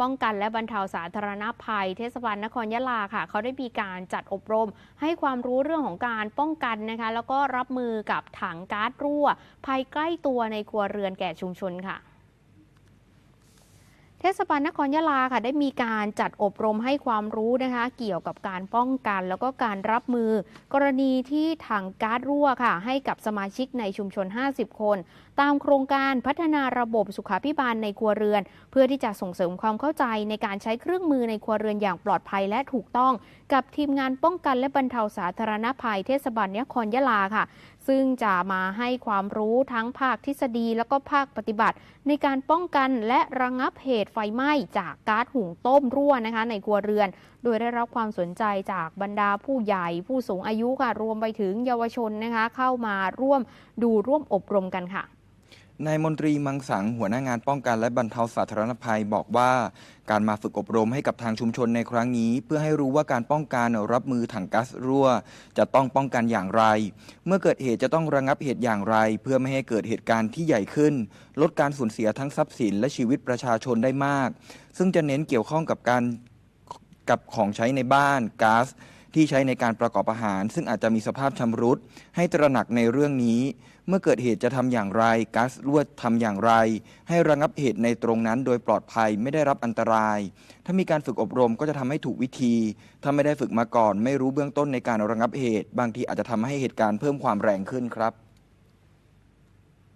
ป้องกันและบรรเทาสาธารณภัย เทศบาลนครยะลาค่ะ เขาได้มีการจัดอบรม ให้ความรู้เรื่องของการป้องกันนะคะ แล้วก็รับมือกับถังก๊าซรั่ว ภัยใกล้ตัวในครัวเรือนแก่ชุมชนค่ะ ทศบาลนครยะลาค่ะได้มีการจัดอบรมให้ความรู้นะคะ เกี่ยวกับการป้องกันแล้วก็การรับมือ กรณีที่ถังก๊าซรั่วค่ะ ให้กับสมาชิกในชุมชน 50 คน ตามโครงการพัฒนาระบบสุขาภิบาลในครัวเรือน เพื่อที่จะส่งเสริมความเข้าใจในการใช้เครื่องมือในครัวเรือนอย่างปลอดภัยและถูกต้อง กับทีมงานป้องกันและบรรเทาสาธารณภัยเทศบาลนครยะลาค่ะ ซึ่งจะมาให้ความรู้ทั้งภาคทฤษฎีแล้วก็ภาคปฏิบัติ ในการป้องกันและระงับเหตุไฟไหม้จากก๊าซหุงต้มรั่วนะคะ ในครัวเรือน โดยได้รับความสนใจจากบรรดาผู้ใหญ่ ผู้สูงอายุค่ะรวมไปถึงเยาวชนนะคะ เข้ามาร่วมดูร่วมอบรมกันค่ะ นายมนตรีมังสังหัวหน้างานป้องกันและบรรเทาสาธารณภัยบอกว่า การมาฝึกอบรมให้กับทางชุมชนในครั้งนี้ เพื่อให้รู้ว่าการป้องกันรับมือถังก๊าซรั่ว จะต้องป้องกันอย่างไร เมื่อเกิดเหตุจะต้องระงับเหตุอย่างไร เพื่อไม่ให้เกิดเหตุการณ์ที่ใหญ่ขึ้น ลดการสูญเสียทั้งทรัพย์สินและชีวิตประชาชนได้มาก ซึ่งจะเน้นเกี่ยวข้องกับการกับของใช้ในบ้านก๊าซ ที่ใช้ในการประกอบอาหาร ซึ่งอาจจะมีสภาพชำรุดให้ตระหนักในเรื่องนี้ เมื่อเกิดเหตุจะทำอย่างไรก๊าซรั่วทำอย่างไร ให้ระงับเหตุในตรงนั้นโดยปลอดภัยไม่ได้รับอันตราย ถ้ามีการฝึกอบรมก็จะทำให้ถูกวิธี ถ้าไม่ได้ฝึกมาก่อน ไม่รู้เบื้องต้นในการระงับเหตุ บางทีอาจจะทำให้เหตุการณ์เพิ่มความแรงขึ้นครับ